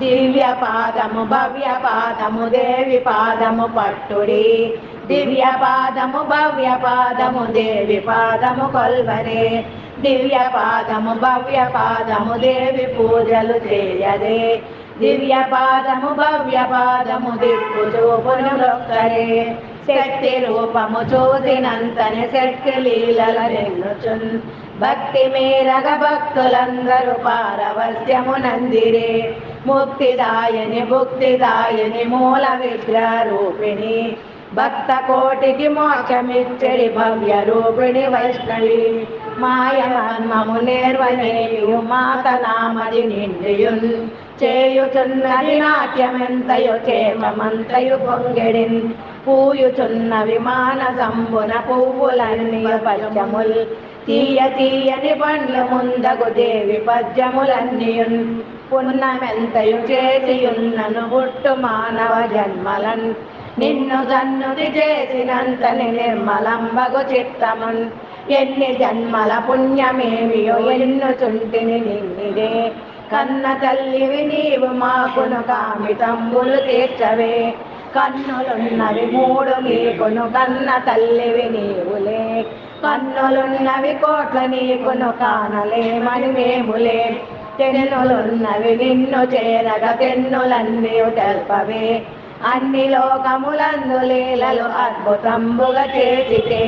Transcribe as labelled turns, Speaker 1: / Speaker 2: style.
Speaker 1: దివ్య పాదము భవ్య పాదము దేవి పాదము పట్టుడి. దివ్య పాదము భవ్య పాదము దేవి పాదము కొల్వరే. దివ్య పాదము భవ్య పాదము దేవి పూజలు చేయదే. దివ్య పాదము భవ్య పాదము దిక్కు చూపును లొక్కరే శక్తి రూపము చూసినంతని శక్తి లీలల నిన్నుచున్. భక్తి మేరగ భక్తులందరూ పారవస్యము నందిరే. ముక్తిదాయని భుక్తిదాయని మూల విగ్రహరూపిణి భక్త కోటికి మోక్షమిచ్చడి భవ్య రూపిణి వైష్ణవి. మాయమన్మము నేర్వనేయు మాత నామది నిండియున్. చేయుచున్నది నాట్యమెంతయు చేమమంతయు పొంగెడిన్. పూయుచున్న విమాన సంబున పువ్వులన్నీ పద్యముల్. తీయ తీయని పండ్ల ముందగు దేవి పద్యములన్నీయున్. పుణ్యమెంతయు చేసియున్నను పుట్టు మానవ జన్మలన్ నిన్ను సన్నుతి చేసినంతని నిర్మలంబగు చిత్తమున్. ఎన్ని జన్మల పుణ్యమేమియో ఎన్నుచుంటిని నిన్నిదే. కన్న తల్లివి నీవు మాకును కామితంబులు తీర్చవే. కన్నులున్నవి మూడు నీకును కన్న తల్లివి నీవులే. కన్నులున్నవి కోట్ల నీకును కానలేమని మేములే. తెన్నులున్నవి నిన్ను చేరగ తెన్నులన్నీ తెల్పవే. అన్ని లోకములందు లీలలు అద్భుతంబుగా చేసితే.